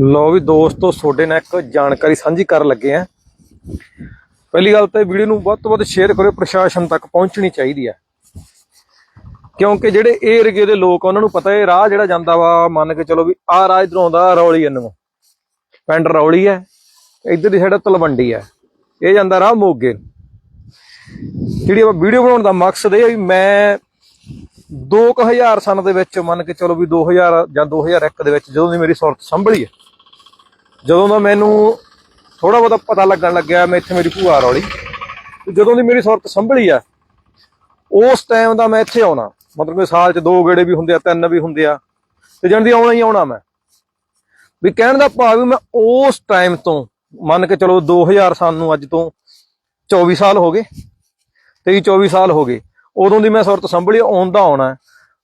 ਲੋ ਵੀ ਦੋਸਤੋ ਤੁਹਾਡੇ ਨਾਲ ਇੱਕ ਜਾਣਕਾਰੀ ਸਾਂਝੀ ਕਰਨ ਲੱਗੇ ਆ ਪਹਿਲੀ ਗੱਲ ਤਾਂ ਵੀਡੀਓ ਨੂੰ ਵੱਧ ਤੋਂ ਵੱਧ ਸ਼ੇਅਰ ਕਰੋ ਪ੍ਰਸ਼ਾਸਨ ਤੱਕ ਪਹੁੰਚਣੀ ਚਾਹੀਦੀ ਹੈ। ਕਿਉਂਕਿ ਜਿਹੜੇ ਇਹ ਏਰੀਏ ਦੇ ਲੋਕ ਆ, ਉਹਨਾਂ ਨੂੰ ਪਤਾ ਇਹ ਰਾਹ ਜਿਹੜਾ ਜਾਂਦਾ ਵਾ ਮੰਨ ਕੇ ਚਲੋ ਵੀ ਆਹ ਰਾਹ ਇਧਰੋਂ ਆਉਂਦਾ ਰੌਲੀ ਇਹਨੂੰ ਪਿੰਡ ਰੌਲੀ ਹੈ ਇੱਧਰ ਦੀ ਸਾਈਡ ਤਲਵੰਡੀ ਹੈ। ਇਹ ਜਾਂਦਾ ਰਾਹ ਮੋਗੇ। ਜਿਹੜੀ ਆਪਾਂ ਵੀਡੀਓ ਬਣਾਉਣ ਦਾ ਮਕਸਦ ਇਹ ਹੈ ਵੀ ਮੈਂ 2000 ਸਨ ਦੇ ਵਿੱਚ ਮੰਨ ਕੇ ਚਲੋ ਵੀ 2000 ਜਾਂ 2001 ਦੇ ਵਿੱਚ ਜਦੋਂ ਦੀ ਮੇਰੀ ਸੁਰਤ ਸੰਭਲੀ ਹੈ, ਜਦੋਂ ਦਾ ਮੈਨੂੰ ਥੋੜਾ ਬਹੁਤਾ ਪਤਾ ਲੱਗਣ ਲੱਗਿਆ ਮੈਂ ਇੱਥੇ ਮੇਰੀ ਭੂਆ ਰੌਲੀ। ਜਦੋਂ ਦੀ ਮੇਰੀ ਸੁਰਤ ਸੰਭਲੀ ਆ, ਉਸ ਟਾਈਮ ਦਾ ਮੈਂ ਇੱਥੇ ਆਉਣਾ। ਮਤਲਬ ਕਿ ਸਾਲ 'ਚ ਦੋ ਗੇੜੇ ਵੀ ਹੁੰਦੇ ਆ, ਤਿੰਨ ਵੀ ਹੁੰਦੇ ਆ। ਤੇ ਜਾਣੀ ਦੀ ਆਉਣਾ ਹੀ ਆਉਣਾ ਮੈਂ। ਵੀ ਕਹਿਣ ਦਾ ਭਾਵ ਵੀ ਮੈਂ ਉਸ ਟਾਈਮ ਤੋਂ, ਮੰਨ ਕੇ ਚਲੋ 2000 ਸਾਲ ਨੂੰ ਅੱਜ ਤੋਂ 24 ਸਾਲ ਹੋ ਗਏ। 23 24 ਸਾਲ ਹੋ ਗਏ। ਉਦੋਂ ਦੀ ਮੈਂ ਸੁਰਤ ਸੰਭਲੀ ਆਉਂਦਾ ਆਉਣਾ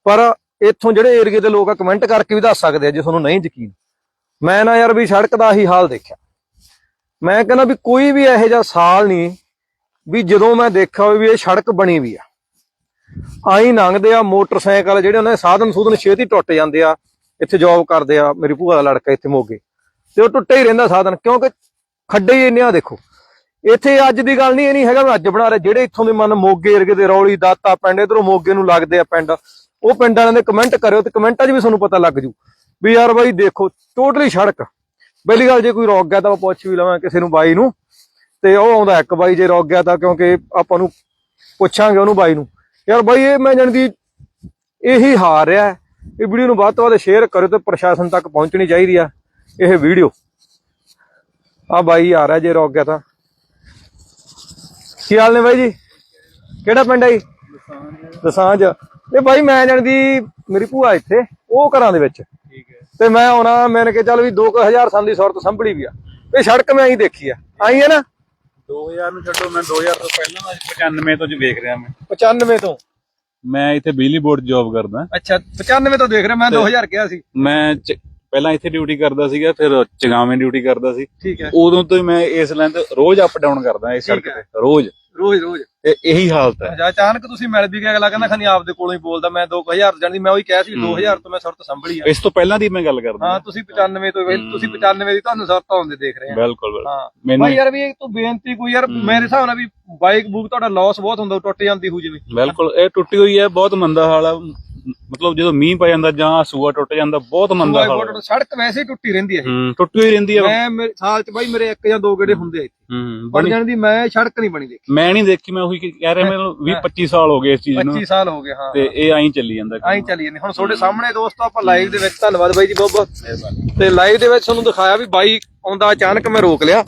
ਪਰ ਇੱਥੋਂ ਜਿਹੜੇ ਏਰੀਏ ਦੇ ਲੋਕ ਆ ਕਮੈਂਟ ਕਰਕੇ ਵੀ ਦੱਸ ਸਕਦੇ ਆ, ਜੇ ਤੁਹਾਨੂੰ ਨਹੀਂ ਯਕੀਨ। ਮੈਂ ਨਾ ਯਾਰ ਵੀ ਸੜਕ ਦਾ ਹੀ ਹਾਲ ਦੇਖਿਆ। ਮੈਂ ਕਹਿੰਦਾ ਵੀ ਕੋਈ ਵੀ ਇਹੋ ਜਿਹਾ ਸਾਲ ਨਹੀਂ, ਵੀ ਜਦੋਂ ਮੈਂ ਦੇਖਿਆ ਹੋਵੇ ਵੀ ਇਹ ਸੜਕ ਬਣੀ ਵੀ ਆ। ਆਈ ਲੰਘਦੇ ਆ ਮੋਟਰਸਾਈਕਲ, ਜਿਹੜੇ ਉਹਨਾਂ ਦੇ ਸਾਧਨ ਸੂਧਨ ਛੇਤੀ ਟੁੱਟ ਜਾਂਦੇ ਆ, ਇੱਥੇ ਜੌਬ ਕਰਦੇ ਆ, ਮੇਰੀ ਭੂਆ ਦਾ ਲੜਕਾ ਇੱਥੇ ਮੋਗੇ। ਤੇ ਉਹ ਟੁੱਟੇ ਹੀ ਰਹਿੰਦਾ ਸਾਧਨ, ਕਿਉਂਕਿ ਖੱਡੇ ਹੀ ਇੰਨੇ ਆ ਦੇਖੋ। ਇੱਥੇ ਅੱਜ ਦੀ ਗੱਲ ਨਹੀਂ, ਇਹ ਨਹੀਂ ਹੈਗਾ ਮੈਂ ਅੱਜ ਬਣਾ ਰਿਹਾ, ਜਿਹੜੇ ਇੱਥੋਂ ਦੇ ਮਨ ਮੋਗੇ ਏਰੀਏ ਦੇ ਰੌਲੀ ਦਾਤਾ ਪਿੰਡ, ਇਧਰੋਂ ਮੋਗੇ ਨੂੰ ਲੱਗਦੇ ਆ ਪਿੰਡ, ਉਹ ਪਿੰਡ ਵਾਲਿਆਂ ਦੇ ਕਮੈਂਟ ਕਰਿਓ ਤੇ ਕਮੈਂਟਾਂ 'ਚ ਵੀ ਤੁਹਾਨੂੰ ਪਤਾ ਲੱਗ ਜੂ ਵੀ ਯਾਰ ਬਾਈ ਦੇਖੋ ਟੋਟਲੀ ਸੜਕ। ਪਹਿਲੀ ਗੱਲ ਜੇ ਕੋਈ ਰੋਕ ਗਿਆ ਤਾਂ ਆਪਾਂ ਪੁੱਛ ਵੀ ਲਵਾਂ ਕਿਸੇ ਨੂੰ ਬਾਈ ਨੂੰ, ਤੇ ਉਹ ਆਉਂਦਾ ਇੱਕ ਬਾਈ ਜੇ ਰੋਕ ਗਿਆ ਤਾਂ ਕਿਉਂਕਿ ਆਪਾਂ ਨੂੰ ਪੁੱਛਾਂਗੇ ਉਹਨੂੰ ਬਾਈ ਨੂੰ। ਯਾਰ ਬਾਈ ਇਹ ਮੈਂ ਜਾਣਦੀ ਇਹੀ ਹਾਰ ਰਿਹਾ, ਇਹ ਵੀਡੀਓ ਨੂੰ ਵੱਧ ਤੋਂ ਵੱਧ ਸ਼ੇਅਰ ਕਰਿਓ ਤੇ ਪ੍ਰਸ਼ਾਸਨ ਤੱਕ ਪਹੁੰਚਣੀ ਚਾਹੀਦੀ ਆ, ਇਹ ਵੀਡੀਓ। ਆ ਬਾਈ ਆ ਰਿਹਾ ਜੇ ਰੋਕ ਗਿਆ ਤਾਂ। ਕੀ ਹਾਲ ਨੇ ਬਾਈ ਜੀ? ਕਿਹੜਾ ਪਿੰਡ ਹੈ ਜੀ? ਦਸਾਂਜ। ਇਹ ਬਾਈ ਮੈਂ ਜਾਣਦੀ ਮੇਰੀ ਭੂਆ ਇੱਥੇ ਉਹ ਘਰਾਂ ਦੇ ਵਿੱਚ। ਠੀਕ ਹੈ। ਤੇ ਮੈਂ ਆਉਣਾ ਮੈਨ ਕਿ ਚੱਲ ਵੀ 2000 ਸਾਲ ਦੀ ਸੁਰਤ ਸੰਭਲੀ ਵੀ ਆ। ਇਹ ਸੜਕ ਮੈਂ ਹੀ ਦੇਖੀ ਆ। ਆਈ ਹੈ ਨਾ? 2000 ਨੂੰ ਛੱਡੋ ਮੈਂ 2000 ਤੋਂ ਪਹਿਲਾਂ ਦਾ 95 ਤੋਂ ਜ ਵੇਖ ਰਿਹਾ ਮੈਂ। 95 ਤੋਂ? ਮੈਂ ਇੱਥੇ ਬਿਜਲੀ ਬੋਰਡ ਜੌਬ ਕਰਦਾ। ਅੱਛਾ 95 ਤੋਂ ਦੇਖ ਰਿਹਾ ਮੈਂ 2000 ਕਿਹਾ ਸੀ। ਮੈਂ ਪਹਿਲਾਂ ਇੱਥੇ ਡਿਊਟੀ ਕਰਦਾ ਸੀਗਾ ਫਿਰ ਚਗਾਵੇਂ ਡਿਊਟੀ ਕਰਦਾ ਸੀ। ਠੀਕ ਹੈ। ਉਦੋਂ ਤੋਂ ਹੀ ਮੈਂ ਇਸ ਲਾਈਨ ਤੇ ਰੋਜ਼ ਅਪ ਡਾਊਨ ਕਰਦਾ ਇਸ ਸੜਕ। ਤੇ ਰੋਜ਼। ਰੋਜ਼ ਰੋਜ਼। ਤੇ ਇਹੀ ਹਾਲਤ ਹੈ। ਜਾਂ ਅਚਾਨਕ ਤੁਸੀਂ ਮਿਲ ਵੀ ਗਏ ਅਗਲਾ ਕਹਿੰਦਾ ਖਨੀ ਆਪਦੇ ਕੋਲੋਂ ਹੀ ਬੋਲਦਾ ਮੈਂ 2000 ਜਾਣਦੀ ਮੈਂ ਉਹੀ ਕਿਹਾ ਸੀ 2000 ਤੋਂ ਮੈਂ ਸੁਰਤ ਸੰਭਲੀ ਆ। ਇਸ ਤੋਂ ਪਹਿਲਾਂ ਦੀ ਮੈਂ ਗੱਲ ਕਰਦਾ ਹਾਂ ਤੁਸੀਂ 95 ਤੋਂ ਤੁਸੀਂ 95 ਦੀ ਤੁਹਾਨੂੰ ਸੁਰਤ ਆਉਂਦੇ ਦੇਖ ਰਹੇ ਆ ਬਿਲਕੁਲ ਬਿਲਕੁਲ। ਭਾਈ ਯਾਰ ਵੀ ਤੂੰ ਬੇਨਤੀ ਕੋਈ ਯਾਰ ਮੇਰੇ ਹਿਸਾਬ ਨਾਲ ਵੀ ਬਾਈਕ ਬੂਕ ਤੁਹਾਡਾ ਲਾਸ ਬਹੁਤ ਹੁੰਦਾ ਟੁੱਟ ਜਾਂਦੀ ਹੋ ਜਿਵੇਂ। ਬਿਲਕੁਲ ਇਹ ਟੁੱਟੀ ਹੋਈ ਹੈ ਬਹੁਤ ਮੰਦਾ ਹਾਲ ਆ। ਮਤਲਬ ਜਦੋਂ ਮੀਂਹ ਪੈ ਜਾਂਦਾ ਜਾਂ ਸੂਆ ਟੁੱਟ ਜਾਂਦਾ ਬਹੁਤ ਮੰਦਾ ਹਾਲ ਆ। ਸੜਕ ਵੈਸੇ ਹੀ ਟੁੱਟੀ ਰਹਿੰਦੀ ਹੈ ਇਹ। ਹੂੰ ਟੁੱਟੀ ਹੋਈ ਰਹਿੰਦੀ ਆ ਮੈਂ ਮੇਰੇ ਸਾਲ ਚ ਬਾਈ ਮੇਰੇ ਇੱਕ ਜਾਂ ਦੋ ਗੇੜੇ ਹੁੰਦੇ ਆ ਇੱਥੇ। ਹੂੰ ਬਣ ਬਣੀ ਜਾਣ ਦੀ ਮੈਂ ਸੜਕ ਨਹੀਂ ਬਣੀ ਦੇਖੀ। ਮੈਂ ਨਹੀਂ ਦੇਖੀ ਮੈਂ ਉਹੀ ਕਹਿ ਰਿਹਾ ਮੈਨੂੰ 20 25 ਸਾਲ ਹੋ ਗਏ ਇਸ ਚੀਜ਼ ਨੂੰ। 25 ਸਾਲ ਹੋ ਗਏ ਹਾਂ। ਤੇ ਇਹ ਐਂ ਚੱਲੀ ਜਾਂਦਾ ਆਈ ਚੱਲੀ ਜਾਂਦੀ। ਹੁਣ ਤੁਹਾਡੇ ਸਾਹਮਣੇ ਦੋਸਤੋ ਆਪਾਂ ਲਾਈਵ ਦੇ ਵਿੱਚ ਧੰਨਵਾਦ ਬਾਈ ਜੀ ਬਹੁਤ ਬਹੁਤ। ਤੇ ਲਾਈਵ ਦੇ ਵਿੱਚ ਤੁਹਾਨੂੰ ਦਿਖਾਇਆ ਵੀ ਬਾਈ ਆਉਂਦਾ ਅਚਾਨਕ ਮੈਂ ਰੋਕ ਲਿਆ।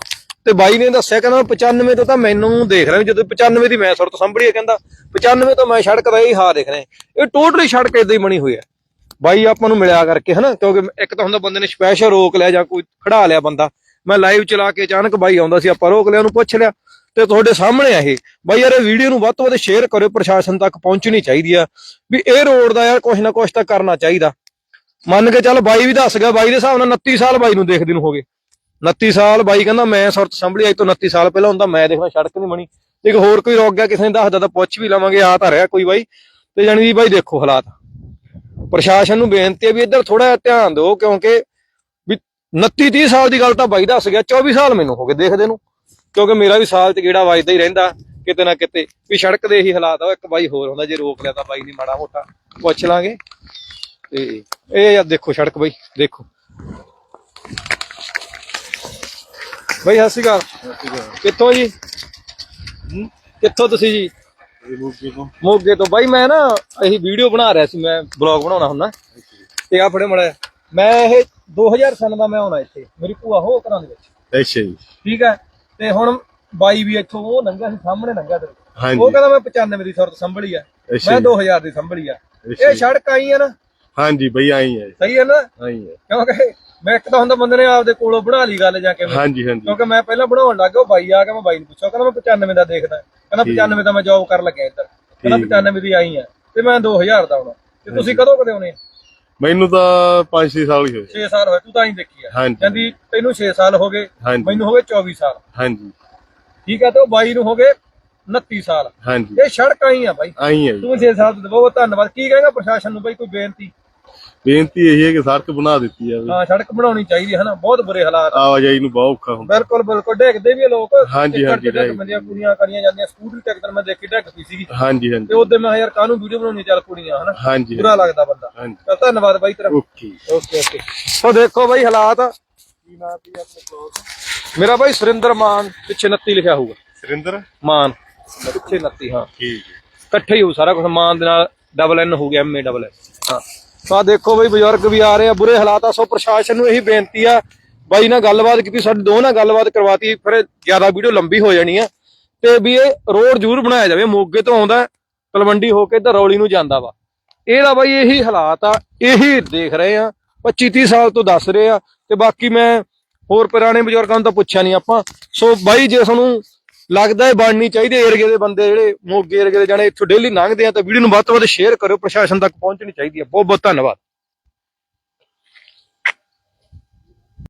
ਤੇ ਬਾਈ ਨੇ ਦੱਸਿਆ ਕਹਿੰਦਾ 95 ਤੋਂ ਤਾਂ ਮੈਨੂੰ ਦੇਖ ਰਿਹਾ ਜਦੋਂ 95 ਦੀ ਮੈਂ ਸੁਰਤ ਸੰਭੜੀ ਕਹਿੰਦਾ 95 ਤੋਂ ਮੈਂ ਸੜਕ ਦਾ ਹੀ ਹਾਲ ਦੇਖ ਰਿਹਾ। ਇਹ ਟੋਟਲੀ ਸੜਕ ਇਦਾਂ ਹੀ ਬਣੀ ਹੋਈ ਹੈ ਬਾਈ ਆਪਾਂ ਨੂੰ ਮਿਲਿਆ ਕਰਕੇ ਹਨਾ, ਕਿਉਂਕਿ ਇੱਕ ਤਾਂ ਹੁੰਦਾ ਬੰਦੇ ਨੇ ਸਪੈਸ਼ਲ ਰੋਕ ਲਿਆ ਜਾਂ ਕੋਈ ਖੜਾ ਲਿਆ ਬੰਦਾ। ਮੈਂ ਲਾਈਵ ਚਲਾ ਕੇ ਅਚਾਨਕ ਬਾਈ ਆਉਂਦਾ ਸੀ, ਆਪਾਂ ਰੋਕ ਲਿਆ, ਉਹਨੂੰ ਪੁੱਛ ਲਿਆ। ਤੇ ਤੁਹਾਡੇ ਸਾਹਮਣੇ ਆ ਇਹ। ਬਾਈ ਯਾਰ, ਇਹ ਵੀਡੀਓ ਨੂੰ ਵੱਧ ਤੋਂ ਵੱਧ ਸ਼ੇਅਰ ਕਰਿਓ, ਪ੍ਰਸ਼ਾਸਨ ਤੱਕ ਪਹੁੰਚਣੀ ਚਾਹੀਦੀ ਆ। ਵੀ ਇਹ ਰੋਡ ਦਾ ਯਾਰ ਕੁਛ ਨਾ ਕੁਛ ਤਾਂ ਕਰਨਾ ਚਾਹੀਦਾ। ਮੰਨ ਕੇ ਚੱਲ ਬਾਈ ਵੀ ਦੱਸ ਗਿਆ, ਬਾਈ ਦੇ ਹਿਸਾਬ ਨਾਲ 29 ਸਾਲ ਬਾਈ ਨੂੰ ਦੇਖਦੇ ਨੂੰ ਹੋ ਗਏ। 29 ਸਾਲ ਬਾਈ ਕਹਿੰਦਾ ਮੈਂ ਸੁਰਤ ਸੰਭਲੀ, ਅੱਜ ਤੋਂ 29 ਸਾਲ ਪਹਿਲਾਂ ਹੁੰਦਾ, ਮੈਂ ਦੇਖਣਾ ਸੜਕ ਨਹੀਂ ਬਣੀ। ਇੱਕ ਹੋਰ ਕੋਈ ਰੋਕ ਗਿਆ ਕਿਸੇ ਨੇ ਦੱਸਦਾ ਤਾਂ ਪੁੱਛ ਵੀ ਲਵਾਂਗੇ, ਆ ਤਾਂ ਰਿਹਾ ਕੋਈ ਬਾਈ। ਤੇ ਜਾਣੀ ਦੀ ਬਾਈ ਦੇਖੋ ਹਾਲਾਤ। ਪ੍ਰਸ਼ਾਸਨ ਨੂੰ ਬੇਨਤੀ ਹੈ ਵੀ ਇੱਧਰ ਥੋੜਾ ਧਿਆਨ ਦਿਓ, ਕਿਉਂਕਿ ਵੀ 29 30 ਸਾਲ ਦੀ ਗੱਲ ਤਾਂ ਬਾਈ ਦੱਸ ਗਿਆ 24 ਸਾਲ ਮੈਨੂੰ ਹੋ ਗਏ ਦੇਖਦੇ ਨੂੰ। ਕਿਉਂਕਿ ਮੇਰਾ ਵੀ ਸਾਲ ਚ ਗੇੜਾ ਵੱਜਦਾ ਹੀ ਰਹਿੰਦਾ, ਕਿਤੇ ਨਾ ਕਿਤੇ। ਵੀ ਸੜਕ ਦੇ ਹੀ ਹਾਲਾਤ ਆ ਇੱਕ ਬਾਈ ਹੋਰ ਹੁੰਦਾ ਜੇ ਰੋਕ ਲਿਆ ਤਾਂ ਬਾਈ ਨਹੀਂ ਮਾੜਾ ਮੋਟਾ ਪੁੱਛ ਲਾਂਗੇ। ਤੇ ਇਹ ਯਾਰ ਦੇਖੋ ਸੜਕ ਬਾਈ, ਦੇਖੋ। ਬਾਈ ਸਤਿ ਸ਼੍ਰੀ ਅਕਾਲ। ਕਿੱਥੋਂ ਜੀ? ਕਿੱਥੋਂ ਤੁਸੀਂ ਜੀ? ਮੋਗੇ ਤੋਂ। ਬਾਈ ਮੈਂ ਨਾ ਇਹੀ ਵੀਡੀਓ ਬਣਾ ਰਿਹਾ ਸੀ ਮੈਂ ਬਲੌਗ ਬਣਾਉਣਾ ਹੁੰਦਾ। ਤੇ ਆ ਫੜੇ ਮੜਾ। ਮੈਂ ਇਹ 2000 ਸਨ ਦਾ ਮੈਂ ਆਉਣਾ ਇੱਥੇ ਮੇਰੀ ਭੂਆ ਹੋ ਘਰਾਂ ਦੇ ਵਿੱਚ। ਅੱਛਾ ਜੀ। ਠੀਕ ਹੈ? ਤੇ ਹੁਣ ਬਾਈ ਵੀ ਇੱਥੋਂ ਉਹ ਲੰਘਿਆ ਸੀ ਸਾਹਮਣੇ ਲੰਘਿਆ ਤੇਰੇ ਉਹ ਕਹਿੰਦਾ ਮੈਂ 95 ਦੀ ਸੁਰਤ ਸੰਭਲੀ ਆ। ਮੈਂ ਜੀ। 2000 ਦੀ ਸੰਭਲੀ ਆ। ਇਹ। ਸੜਕ ਆਈ ਆ ਨਾ। ਹਾਂਜੀ ਬਈ ਆਈ ਹੈ। ਸਹੀ ਹੈ ਨਾ? ਆਈ ਹੈ। ਕਿਉਂਕਿ ਮੈਂ ਇੱਕ ਤਾਂ ਹੁੰਦਾ ਬੰਦੇ ਨੇ ਆਪਦੇ ਕੋਲੋਂ ਬਣਾ ਲਈ ਗੱਲ ਜਾਂ ਕਿਵੇਂ ਹਾਂਜੀ ਹਾਂਜੀ। ਕਿਉਂਕਿ ਮੈਂ ਪਹਿਲਾਂ ਬਣਾਉਣ ਲੱਗਾ ਉਹ ਬਾਈ ਆ ਕੇ ਮੈਂ ਬਾਈ ਨੂੰ ਪੁੱਛਿਆ ਕਹਿੰਦਾ ਮੈਂ 95 ਦਾ ਦੇਖਦਾ। ਕਹਿੰਦਾ 95 ਦਾ ਮੈਂ ਜੌਬ ਕਰਨ ਲੱਗਿਆ ਇੱਧਰ। ਕਹਿੰਦਾ ਠੀਕ। 95 ਦੀ ਆਈ ਆ। ਤੇ ਮੈਂ 2000 ਦਾ ਆਉਣਾ। ਤੇ ਤੁਸੀਂ ਕਦੋਂ ਕਦੇ ਆਉਣੇ ਮੈਨੂੰ ਤਾਂ 5-6 ਸਾਲ ਹੀ ਹੋਏ। 6 ਸਾਲ ਹੋਏ ਤੂੰ ਤਾਂ ਹੀ ਦੇਖੀ ਆ। ਕਹਿੰਦੀ ਤੈਨੂੰ 6 ਸਾਲ ਹੋ ਗਏ ਮੈਨੂੰ ਹੋ ਗਏ 24 ਸਾਲ। ਹਾਂਜੀ। ਠੀਕ ਹੈ ਤੇ ਉਹ ਬਾਈ ਨੂੰ ਹੋ ਗਏ 29 ਸਾਲ। ਹਾਂਜੀ। ਇਹ ਸੜਕ ਆਈ ਆ ਬਾਈ। ਆਈ ਜੀ ਤੂੰ 6 ਸਾਲ ਤੋਂ ਬਹੁਤ ਧੰਨਵਾਦ। ਕੀ ਕਹੇਗਾ ਪ੍ਰਸ਼ਾਸਨ ਨੂੰ ਬਾਈ ਕੋਈ ਬੇਨਤੀ? ਬੇਨਤੀ ਇਹ ਹੈ ਕਿ ਸੜਕ ਬਣਾ ਦਿੱਤੀ ਜਾਵੇ। ਹਾਂ ਸੜਕ ਬਣਾਉਣੀ ਚਾਹੀਦੀ ਹੈ ਹਨਾ ਬਹੁਤ ਬੁਰੇ ਹਾਲਾਤ ਆ। ਆਵਾਜਾਈ ਨੂੰ ਬਹੁਤ ਔਖਾ ਹੁੰਦਾ। ਬਿਲਕੁਲ ਬਿਲਕੁਲ ਡੇਗਦੇ ਵੀ ਆ ਲੋਕ। ਹਾਂਜੀ, ਹਾਂਜੀ, ਤੇ ਪੈਂਦੀਆਂ ਕੁੜੀਆਂ ਕਰੀਆਂ ਜਾਂਦੀਆਂ ਸਕੂਟਰੀ ਟਿਕਟ ਮੈਂ ਦੇਖੀ ਡਿੱਗ ਪਈ ਸੀਗੀ। ਹਾਂਜੀ ਤੇ ਹਾਂਜੀ ਉਹਦੇ ਮੈਂ ਕਿਹਾ ਯਾਰ ਕਾਹਨੂੰ ਵੀਡੀਓ ਬਣਾਉਣੀ ਚੱਲ ਕੁੜੀਆਂ ਹਨਾ? ਹਾਂਜੀ ਬੁਰਾ ਲੱਗਦਾ ਬੰਦਾ। ਹਾਂਜੀ। ਚੱਲ ਧੰਨਵਾਦ ਬਾਈ ਤੇਰਾ। ਓਕੇ। Okay okay. ਸੋ ਦੇਖੋ ਬਾਈ ਹਾਲਾਤ। ਮੇਰਾ ਬਾਈ ਸੁਰਿੰਦਰ ਮਾਨ ਪਿੱਛੇ 29 ਲਿਖਿਆ ਹੋਊਗਾ। ਸਰਿੰਦਰ? ਮਾਨ। ਪਿੱਛੇ 29 ਹਾਂ। ਠੀਕ ਹੈ। ਇਕੱਠੇ ਹੀ ਹੋ ਸਾਰਾ ਕੁਝ ਮਾਨ ਦੇ ਨਾਲ ਡਬਲ ਐਨ ਹੋ ਗਿਆ ਐਮ ਏ ਡਬਲ ਐਨ ਹਾਂ। ਤਾਂ ਦੇਖੋ ਬਈ ਬਜ਼ੁਰਗ ਵੀ ਆ ਰਹੇ ਆ, ਬੁਰੇ ਹਾਲਾਤ ਆ, ਸੋ ਪ੍ਰਸ਼ਾਸਨ ਨੂੰ ਇਹੀ ਬੇਨਤੀ ਆ ਬਾਈ ਨਾਲ ਗੱਲਬਾਤ ਕੀਤੀ, ਸਾਡੀ ਦੋ ਨਾਲ ਗੱਲਬਾਤ ਕਰਵਾਤੀ, ਫਿਰ ਜ਼ਿਆਦਾ ਵੀਡੀਓ ਲੰਬੀ ਹੋ ਜਾਣੀ ਆ। ਤੇ ਵੀ ਇਹ ਰੋਡ ਜ਼ਰੂਰ ਬਣਾਇਆ ਜਾਵੇ, ਮੋਗੇ ਤੋਂ ਆਉਂਦਾ, ਤਲਵੰਡੀ ਹੋ ਕੇ ਧਰੌਲੀ ਨੂੰ ਜਾਂਦਾ ਵਾ। ਇਹਦਾ ਬਾਈ ਇਹੀ ਹਾਲਾਤ ਆ, ਇਹੀ ਦੇਖ ਰਹੇ ਆ 25 30 ਸਾਲ ਤੋਂ ਦੱਸ ਰਹੇ ਆ, ਤੇ ਬਾਕੀ ਮੈਂ ਹੋਰ ਪੁਰਾਣੇ ਬਜ਼ੁਰਗਾਂ ਨੂੰ ਤਾਂ ਪੁੱਛਿਆ ਨਹੀਂ ਆਪਾਂ। ਸੋ ਬਾਈ ਜੇ ਤੁਹਾਨੂੰ ਲੱਗਦਾ ਹੈ ਬਣਨੀ ਚਾਹੀਦੀ ਏਰੀਏ ਦੇ ਬੰਦੇ ਜਿਹੜੇ ਮੋਗੇ ਏਰੀਏ ਦੇ ਜਾਣੇ ਇੱਥੋਂ ਡੇਲੀ ਲੰਘਦੇ ਆ ਤਾਂ ਵੀਡੀਓ ਨੂੰ ਵੱਧ ਤੋਂ ਵੱਧ ਸ਼ੇਅਰ ਕਰਿਓ, ਪ੍ਰਸ਼ਾਸਨ ਤੱਕ ਪਹੁੰਚਣੀ ਚਾਹੀਦੀ ਹੈ। ਬਹੁਤ ਬਹੁਤ ਧੰਨਵਾਦ।